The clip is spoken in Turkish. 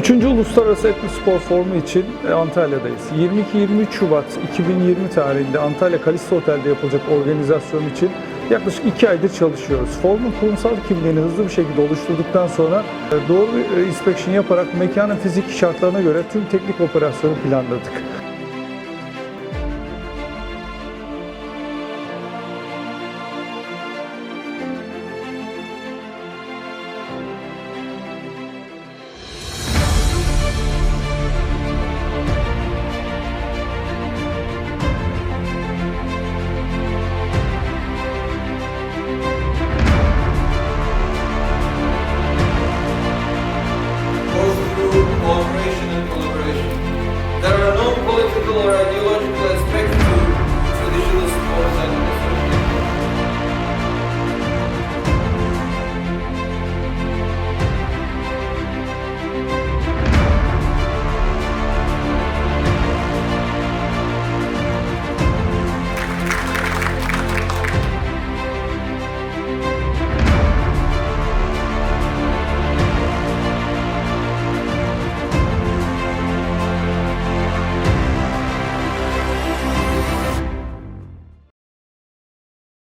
Üçüncü Uluslararası Etno Spor Formu için e, Antalya'dayız. 22-23 Şubat 2020 tarihinde Antalya Kalisto Otel'de yapılacak organizasyon için yaklaşık 2 aydır çalışıyoruz. Formun kurumsal kimliğini hızlı bir şekilde oluşturduktan sonra e, doğru bir e, inspection yaparak mekanın fizik şartlarına göre tüm teknik operasyonu planladık. and collaboration.